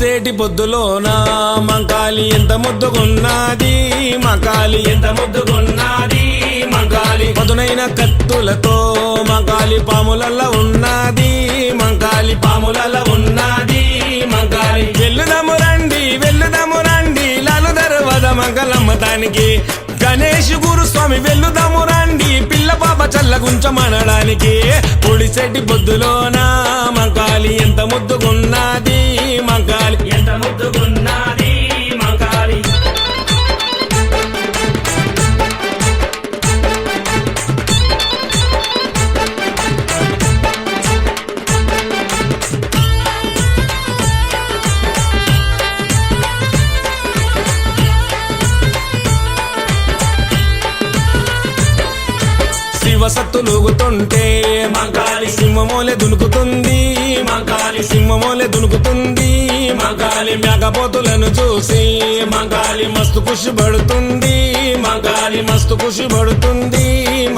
సేటి పొద్దులోన మంకాలి ఎంత ముద్దుగున్నది? మకాలి ఎంత ముద్దుగున్నది? మంకాలి పదునైన కత్తులతో మంకాలి పాములల్ల ఉన్నది. మంకాలి పాములల్ల ఉన్నది. మంకాలి వెళ్ళుదము రండి వెళ్ళుదము రండి. లాలు దర్వాద మంగళమ్మతానికి గణేష్ గురు స్వామి వెళ్ళుదాము రండి. పిల్ల పాప చల్లగుంచమనడానికి పొడిసెట్టి పొద్దులోన మంకాలి ఎంత ముద్దుగున్నది? శివసత్తులుగుతుంటే మగాలి సింహమోలే దునుకుతుంది మగాలి సింహమోలే దునుకుతుంది మగాలి మేకపోతులను చూసి మగాలి మస్తు ఖుషి పడుతుంది మగాలి మస్తు ఖుషి పడుతుంది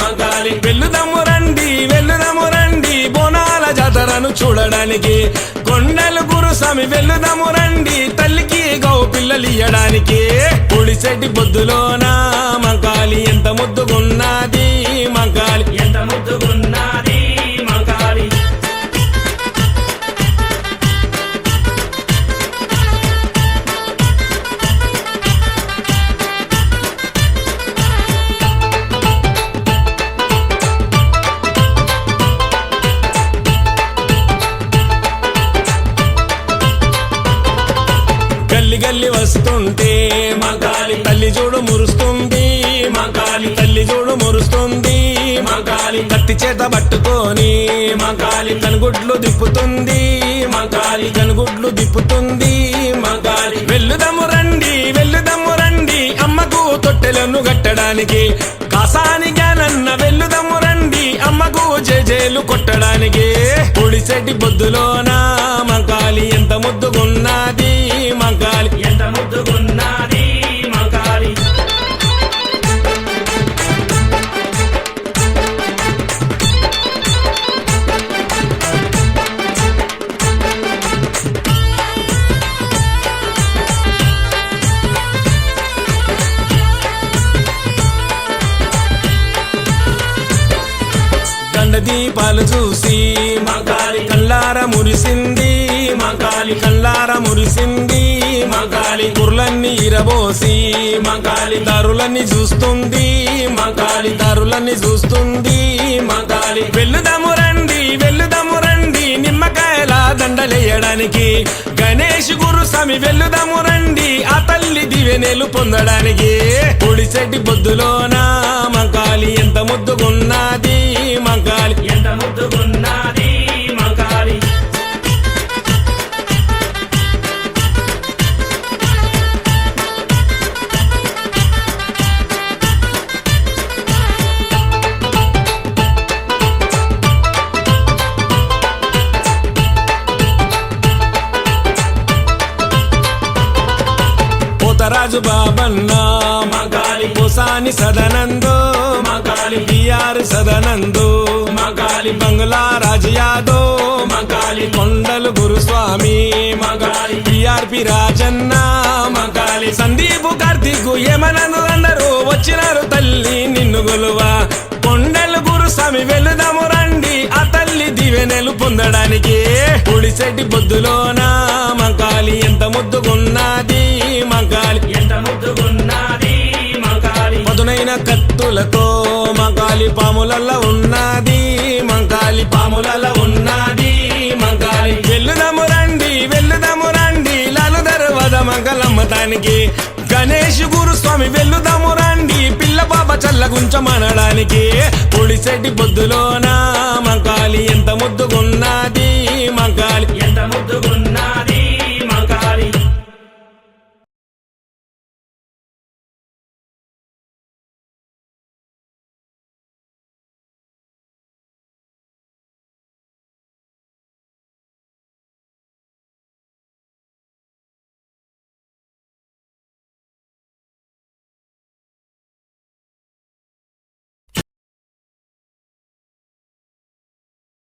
మగాలి వెళ్ళుదమ్ము రండి వెళ్ళుదము రండి బోనాల జాతరను చూడడానికి కొండలు గురుస్వామి వెళ్ళుదము రండి తల్లికి గౌ పిల్లలు ఇయ్యడానికి పొడిసెడ్డి బొద్దులోనా? వస్తుంటే మగాలి తల్లి చూడు మురుస్తుంది. మగాలి తల్లి చూడు మురుస్తుంది. మగాలి కత్తి చేత పట్టుకొని మగాలి కనుగుడ్లు దిప్పుతుంది మగాలి కనుగుడ్లు దిప్పుతుంది మగాలి వెళ్ళుదము రండి వెళ్ళుదము రండి. అమ్మకు తొట్టెలను కట్టడానికి కాసానిగానన్న వెళ్ళుదము రండి. అమ్మకు జేజేలు కొట్టడానికి పొడిసెట్టి బొద్దులోన దీపాలు చూసి మంకాలి కల్లార మురిసింది మంకాలి కల్లార మురిసింది మంకాలి గుర్లన్నీ ఇరబోసి మంకాలి దారులన్నీ చూస్తుంది మంకాలి దారులన్నీ చూస్తుంది మంకాలి వెళ్ళుదాము రండి వెళ్ళుదాము రండి నిమ్మకాయల దండలేయడానికి. గణేష్ గురు స్వామి వెళ్ళుదాము రండి ఆ తల్లి దివెనేలు పొందడానికి. పొడిసెట్టి బొద్దులోన మంకాలి ఎంత ముద్దుగున్నది రాజు బాబన్న మగాలి పోసాని సదనందో మగాలి బిఆర్ సదనందో మగాలి బంగ్లా రాజు యాదో మగాలి కొండలు గురుస్వామి మగాలి బిఆర్పి రాజన్న మగాలి సందీపు కార్తీకు ఏమనను అందరూ వచ్చినారు తల్లి నిన్ను గొలువా. కొండలు గురుస్వామి వెళుదాము రండి ఆ తల్లి దివెనెలు పొందడానికి. పొడిసెట్టి బొద్దులోన మగాలి ఎంత ముద్దుకున్నా మంకాలి ఎంత ముద్దుగున్నది మంకాలి పదునైన కత్తులతో మంకాలి పాములల్ల ఉన్నది మంకాలి పాములల్ల ఉన్నది మంకాలి వెళ్ళుదాము రండి వెళ్ళుదాము రండి. లాలు దర్వాద మంగళమ్మతానికి గణేష్ గురుస్వామి వెళ్ళుదాము రండి. పిల్ల పాప చల్లగుంచమనడానికి పొడిసెట్టి బొద్దులోన మంకాలి ఎంత ముద్దుగున్నది